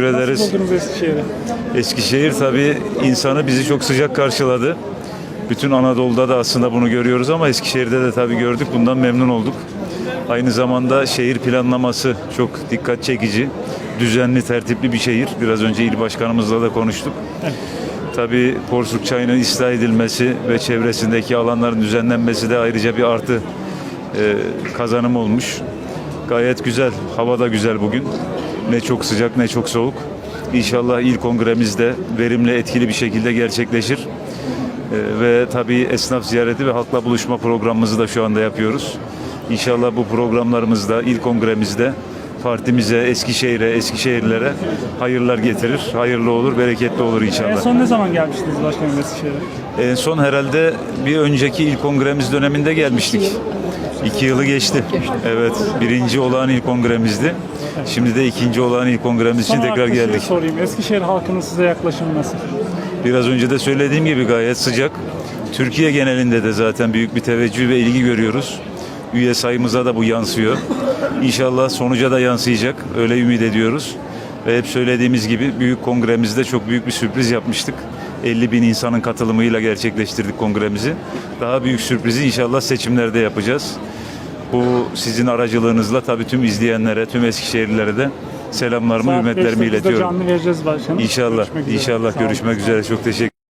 Teşekkür ederiz. Nasıl buldunuz Eskişehir'i? Eskişehir tabii insanı bizi çok sıcak karşıladı. Bütün Anadolu'da da aslında bunu görüyoruz ama Eskişehir'de de tabii gördük. Bundan memnun olduk. Aynı zamanda şehir planlaması çok dikkat çekici. Düzenli, tertipli bir şehir. Biraz önce il başkanımızla da konuştuk. Tabii Porsuk Çayı'nın ıslah edilmesi ve çevresindeki alanların düzenlenmesi de ayrıca bir artı e, kazanım olmuş. Gayet güzel. Hava da güzel bugün. Ne çok sıcak ne çok soğuk. İnşallah il kongremiz de verimli, etkili bir şekilde gerçekleşir. Ee, ve tabii esnaf ziyareti ve halkla buluşma programımızı da şu anda yapıyoruz. İnşallah bu programlarımızda, il kongremizde partimize, Eskişehir'e, Eskişehirlilere hayırlar getirir. Hayırlı olur, bereketli olur En inşallah. son ne zaman gelmiştiniz başkanım Eskişehir'e? En son herhalde bir önceki il kongremiz döneminde gelmiştik. İki yılı geçti. Evet, birinci olan il kongremizdi. Şimdi de ikinci olan il kongremiz için Son tekrar olarak bir şey geldik. sorayım. Eskişehir halkının size yaklaşımı nasıl? Biraz önce de söylediğim gibi gayet sıcak. Türkiye genelinde de zaten büyük bir teveccüh ve ilgi görüyoruz. Üye sayımıza da bu yansıyor. İnşallah sonuca da yansıyacak. Öyle ümit ediyoruz. Ve hep söylediğimiz gibi büyük kongremizde çok büyük bir sürpriz yapmıştık. 50 bin insanın katılımıyla gerçekleştirdik kongremizi. Daha büyük sürprizi inşallah seçimlerde yapacağız. Bu sizin aracılığınızla tabii tüm izleyenlere, tüm Eskişehirlilere de selamlarımı, Saat hürmetlerimi 5'te biz de iletiyorum. canlı vereceğiz başkanım. İnşallah, Görüşmek üzere. inşallah olun. görüşmek üzere. Çok teşekkür